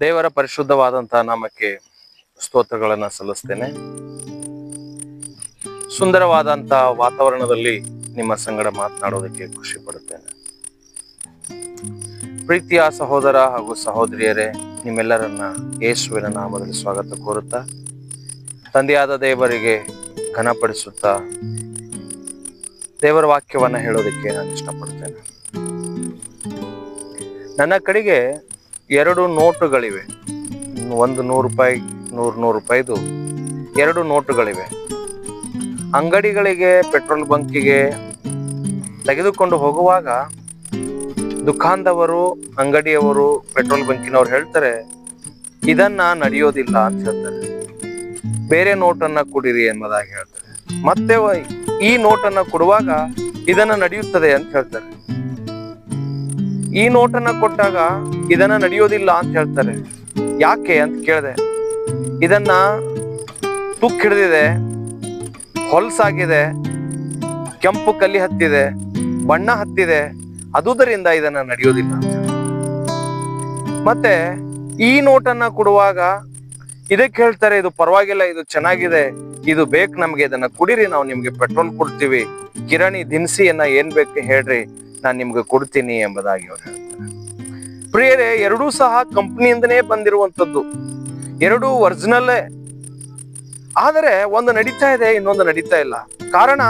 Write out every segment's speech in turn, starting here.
ದೇವರ ಪರಿಶುದ್ಧವಾದಂತಹ ನಾಮಕ್ಕೆ ಸ್ತೋತ್ರಗಳನ್ನ ಸಲ್ಲಿಸ್ತೇನೆ. ಸುಂದರವಾದಂತಹ ವಾತಾವರಣದಲ್ಲಿ ನಿಮ್ಮ ಸಂಗಡ ಮಾತನಾಡೋದಕ್ಕೆ ಖುಷಿ ಪಡುತ್ತೇನೆ. ಪ್ರೀತಿಯ ಸಹೋದರ ಹಾಗೂ ಸಹೋದರಿಯರೇ, ನಿಮ್ಮೆಲ್ಲರನ್ನ ಯೇಸುವಿನ ನಾಮದಲ್ಲಿ ಸ್ವಾಗತ ಕೋರುತ್ತಾ, ತಂದೆಯಾದ ದೇವರಿಗೆ ಘನಪಡಿಸುತ್ತಾ, ದೇವರ ವಾಕ್ಯವನ್ನ ಹೇಳೋದಕ್ಕೆ ನಾನು ಇಷ್ಟಪಡ್ತೇನೆ. ನನ್ನ ಕಡೆಗೆ ಎರಡು ನೋಟುಗಳಿವೆ. ಒಂದು ನೂರು ರೂಪಾಯಿ, ನೂರು ನೂರು ರೂಪಾಯಿದು ಎರಡು ನೋಟುಗಳಿವೆ. ಅಂಗಡಿಗಳಿಗೆ, ಪೆಟ್ರೋಲ್ ಬಂಕಿಗೆ ತೆಗೆದುಕೊಂಡು ಹೋಗುವಾಗ ದುಕಾನ್ದವರು ಅಂಗಡಿಯವರು, ಪೆಟ್ರೋಲ್ ಬಂಕಿನವರು ಹೇಳ್ತಾರೆ, ಇದನ್ನ ನಡೆಯೋದಿಲ್ಲ ಅಂತ ಹೇಳ್ತಾರೆ. ಬೇರೆ ನೋಟನ್ನ ಕೊಡಿರಿ ಎಂಬುದಾಗಿ ಹೇಳ್ತಾರೆ. ಮತ್ತೆ ಈ ನೋಟನ್ನ ಕೊಡುವಾಗ ಇದನ್ನ ನಡೆಯುತ್ತದೆ ಅಂತ ಹೇಳ್ತಾರೆ. ಈ ನೋಟನ್ನ ಕೊಟ್ಟಾಗ ಇದನ್ನ ನಡೆಯೋದಿಲ್ಲ ಅಂತ ಹೇಳ್ತಾರೆ. ಯಾಕೆ ಅಂತ ಕೇಳಿದೆ. ಇದನ್ನ ತುಕ್ ಹಿಡಿದಿದೆ, ಹೊಲ್ಸಾಗಿದೆ, ಕೆಂಪು ಕಲ್ಲಿ ಹತ್ತಿದೆ, ಬಣ್ಣ ಹತ್ತಿದೆ, ಅದುದರಿಂದ ಇದನ್ನ ನಡೆಯೋದಿಲ್ಲ ಮತ್ತೆ ಈ ನೋಟನ್ನ ಕೊಡುವಾಗ ಇದಕ್ಕೆ ಹೇಳ್ತಾರೆ, ಇದು ಪರವಾಗಿಲ್ಲ, ಇದು ಚೆನ್ನಾಗಿದೆ, ಇದು ಬೇಕು ನಮ್ಗೆ, ಇದನ್ನ ಕುಡಿರಿ, ನಾವು ನಿಮ್ಗೆ ಪೆಟ್ರೋಲ್ ಕೊಡ್ತೀವಿ. ಕಿರಣಿ, ದಿನಸಿಯನ್ನ ಏನ್ ಬೇಕು ಹೇಳ್ರಿ. ನಾನ್ ನಿಮ್ಗೆ ಕೊಡ್ತೀನಿ ಎಂಬುದಾಗಿ ಅವ್ರು ಹೇಳ್ತಾರೆ. ಪ್ರಿಯರೇ, ಎರಡೂ ಸಹ ಕಂಪ್ನಿಯಿಂದನೇ ಬಂದಿರುವಂತದ್ದು ಎರಡೂ ಒರಿಜಿನಲ್ಲೇ. ಆದರೆ ಒಂದು ನಡೀತಾ ಇದೆ, ಇನ್ನೊಂದು ನಡೀತಾ ಇಲ್ಲ. ಕಾರಣ,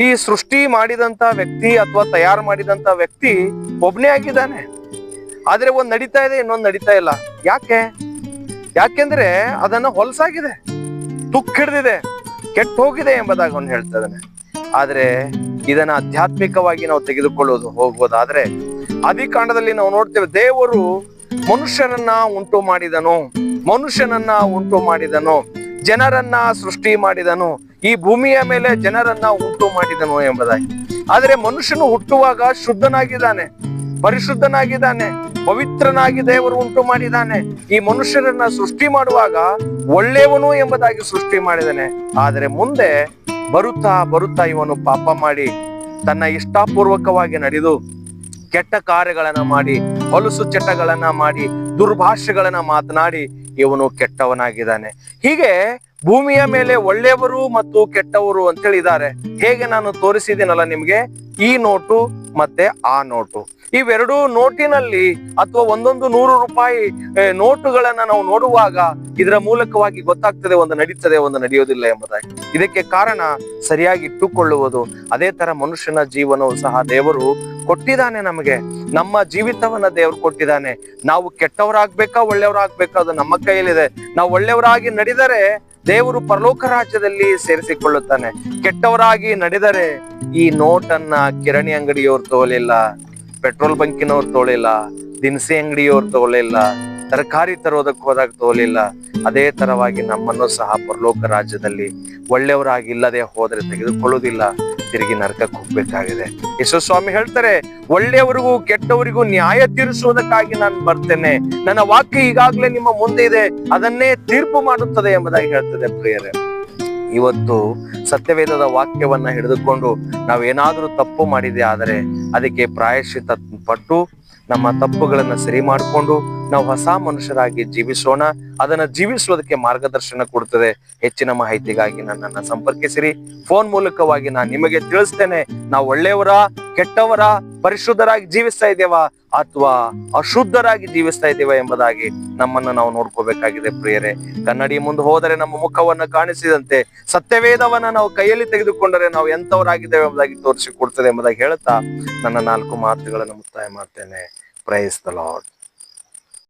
ಈ ಸೃಷ್ಟಿ ಮಾಡಿದಂತ ವ್ಯಕ್ತಿ ಅಥವಾ ತಯಾರು ಮಾಡಿದಂತ ವ್ಯಕ್ತಿ ಒಬ್ಬನೇ ಆಗಿದ್ದಾನೆ. ಆದ್ರೆ ಒಂದ್ ನಡೀತಾ ಇದೆ, ಇನ್ನೊಂದು ನಡೀತಾ ಇಲ್ಲ. ಯಾಕೆ? ಯಾಕೆಂದ್ರೆ ಅದನ್ನ ಹೊಲಸಾಗಿದೆ. ತುಕ್ಕಿಡ್ದಿದೆ ಕೆಟ್ಟ ಹೋಗಿದೆ ಎಂಬುದಾಗಿ ಅವನು ಹೇಳ್ತಾ ಇದ್ದಾನೆ. ಆದ್ರೆ ಇದನ್ನ ಆಧ್ಯಾತ್ಮಿಕವಾಗಿ ನಾವು ತೆಗೆದುಕೊಳ್ಳೋದು ಹೋಗೋದಾದ್ರೆ ಅಧಿಕಾಂಡದಲ್ಲಿ ನಾವು ನೋಡ್ತೇವೆ ದೇವರು ಮನುಷ್ಯರನ್ನ ಉಂಟು ಮಾಡಿದನು, ಮನುಷ್ಯನನ್ನ ಉಂಟು ಮಾಡಿದನು, ಜನರನ್ನ ಸೃಷ್ಟಿ ಮಾಡಿದನು, ಈ ಭೂಮಿಯ ಮೇಲೆ ಜನರನ್ನ ಉಂಟು ಮಾಡಿದನು ಎಂಬುದಾಗಿ. ಆದರೆ ಮನುಷ್ಯನು ಹುಟ್ಟುವಾಗ ಶುದ್ಧನಾಗಿದ್ದಾನೆ, ಪರಿಶುದ್ಧನಾಗಿದ್ದಾನೆ, ಪವಿತ್ರನಾಗಿ ದೇವರು ಉಂಟು ಮಾಡಿದ್ದಾನೆ, ಈ ಮನುಷ್ಯರನ್ನ ಸೃಷ್ಟಿ ಮಾಡುವಾಗ ಒಳ್ಳೆಯವನು ಎಂಬುದಾಗಿ ಸೃಷ್ಟಿ ಮಾಡಿದ್ದಾನೆ. ಆದರೆ ಮುಂದೆ ಬರುತ್ತಾ ಬರುತ್ತಾ ಇವನು ಪಾಪ ಮಾಡಿ ತನ್ನ ಇಷ್ಟಾಪೂರ್ವಕವಾಗಿ ನಡೆದು ಕೆಟ್ಟ ಕಾರ್ಯಗಳನ್ನ ಮಾಡಿ, ಹೊಲಸು ಚಟಗಳನ್ನ ಮಾಡಿ ದುರ್ಭಾಷೆಗಳನ್ನ ಮಾತನಾಡಿ ಇವನು ಕೆಟ್ಟವನಾಗಿದ್ದಾನೆ. ಹೀಗೆ ಭೂಮಿಯ ಮೇಲೆ ಒಳ್ಳೆಯವರು ಮತ್ತು ಕೆಟ್ಟವರು ಅಂತೇಳಿ ಇದ್ದಾರೆ ಹೇಗೆ ನಾನು ತೋರಿಸಿದ್ದೀನಲ್ಲ ನಿಮ್ಗೆ? ಈ ನೋಟು ಮತ್ತೆ ಆ ನೋಟು. ಇವೆರಡೂ ನೋಟಿನಲ್ಲಿ ಅಥವಾ ಒಂದೊಂದು ನೂರು ರೂಪಾಯಿ ನೋಟುಗಳನ್ನ ನಾವು ನೋಡುವಾಗ ಇದರ ಮೂಲಕವಾಗಿ ಗೊತ್ತಾಗ್ತದೆ ಒಂದು ನಡೀತದೆ, ಒಂದು ನಡೆಯೋದಿಲ್ಲ ಎಂಬುದಾಗಿ. ಇದಕ್ಕೆ ಕಾರಣ ಸರಿಯಾಗಿ ಇಟ್ಟುಕೊಳ್ಳುವುದು. ಅದೇ ತರ ಮನುಷ್ಯನ ಜೀವನವು ಸಹ ದೇವರು ಕೊಟ್ಟಿದ್ದಾನೆ ನಮಗೆ. ನಮ್ಮ ಜೀವಿತವನ್ನ ದೇವರು ಕೊಟ್ಟಿದ್ದಾನೆ. ನಾವು ಕೆಟ್ಟವರಾಗ್ಬೇಕಾ, ಒಳ್ಳೆಯವರಾಗ್ಬೇಕಾ ಅದು ನಮ್ಮ ಕೈಯಲ್ಲಿದೆ. ನಾವು ಒಳ್ಳೆಯವರಾಗಿ ನಡೆದರೆ ದೇವರು ಪರಲೋಕ ರಾಜ್ಯದಲ್ಲಿ ಸೇರಿಸಿಕೊಳ್ಳುತ್ತಾನೆ. ಕೆಟ್ಟವರಾಗಿ ನಡೆದರೆ ಈ ನೋಟನ್ನ ಕಿರಣಿ ಅಂಗಡಿಯವ್ರು ತೋಲಿಲ್ಲ, ಪೆಟ್ರೋಲ್ ಬಂಕಿನವ್ರು ತೋಳಿಲ್ಲ ದಿನಸಿ ಅಂಗಡಿಯವ್ರು ತೋಳಿಲ್ಲ ತರಕಾರಿ ತರೋದಕ್ಕೆ ಹೋದಾಗ ತೋಲಿಲ್ಲ. ಅದೇ ತರವಾಗಿ ನಮ್ಮನ್ನು ಸಹ ಪರಲೋಕ ರಾಜ್ಯದಲ್ಲಿ ಒಳ್ಳೆಯವರಾಗಿ ಇಲ್ಲದೆ ಹೋದರೆ ತೆಗೆದುಕೊಳ್ಳುವುದಿಲ್ಲ. ತಿರುಗಿ ನರಕಕ್ಕೆ ಹೋಗ್ಬೇಕಾಗಿದೆ. ಯೇಸು ಹೇಳ್ತಾರೆ, ಒಳ್ಳೆಯವರಿಗೂ ಕೆಟ್ಟವರಿಗೂ ನ್ಯಾಯ ತೀರಿಸುವುದಕ್ಕಾಗಿ ನಾನು ಬರ್ತೇನೆ. ನನ್ನ ವಾಕ್ಯ ಈಗಾಗಲೇ ನಿಮ್ಮ ಮುಂದೆ ಇದೆ, ಅದನ್ನೇ ತೀರ್ಪು ಮಾಡುತ್ತದೆ ಎಂಬುದಾಗಿ ಹೇಳ್ತದೆ ಪ್ರಿಯರೇ. ಇವತ್ತು ಸತ್ಯವೇದದ ವಾಕ್ಯವನ್ನ ಹಿಡಿದುಕೊಂಡು ನಾವೇನಾದ್ರೂ ತಪ್ಪು ಮಾಡಿದೆ ಆದರೆ ಅದಕ್ಕೆ ಪ್ರಾಯಶ್ಚಿತ ಪಟ್ಟು ನಮ್ಮ ತಪ್ಪುಗಳನ್ನ ಸರಿ ಮಾಡಿಕೊಂಡು ನಾವು ಹೊಸ ಮನುಷ್ಯರಾಗಿ ಜೀವಿಸೋಣ, ಅದನ್ನ ಜೀವಿಸುವುದಕ್ಕೆ ಮಾರ್ಗದರ್ಶನ ಕೊಡ್ತದೆ. ಹೆಚ್ಚಿನ ಮಾಹಿತಿಗಾಗಿ ನನ್ನನ್ನ ಸಂಪರ್ಕಿಸಿರಿ. ಫೋನ್ ಮೂಲಕವಾಗಿ ನಾನು ನಿಮಗೆ ತಿಳಿಸ್ತೇನೆ. ನಾವು ಒಳ್ಳೆಯವರ, ಕೆಟ್ಟವರ, ಪರಿಶುದ್ಧರಾಗಿ ಜೀವಿಸ್ತಾ ಇದ್ದೇವಾ ಅಥವಾ ಅಶುದ್ಧರಾಗಿ ಜೀವಿಸ್ತಾ ಇದ್ದೇವಾ ಎಂಬುದಾಗಿ ನಮ್ಮನ್ನು ನಾವು ನೋಡ್ಕೋಬೇಕಾಗಿದೆ ಪ್ರಿಯರೇ. ಕನ್ನಡಿ ಮುಂದೆ ಹೋದರೆ ನಮ್ಮ ಮುಖವನ್ನ ಕಾಣಿಸಿದಂತೆ ಸತ್ಯವೇದವನ್ನ ನಾವು ಕೈಯಲ್ಲಿ ತೆಗೆದುಕೊಂಡರೆ ನಾವು ಎಂತವರಾಗಿದ್ದೇವೆ ಎಂಬುದಾಗಿ ತೋರಿಸಿಕೊಡ್ತದೆ ಎಂಬುದಾಗಿ ಹೇಳ್ತಾ ನನ್ನ ನಾಲ್ಕು ಮಾತುಗಳನ್ನು ಮುಕ್ತಾಯ ಮಾಡ್ತೇನೆ. Praise the lord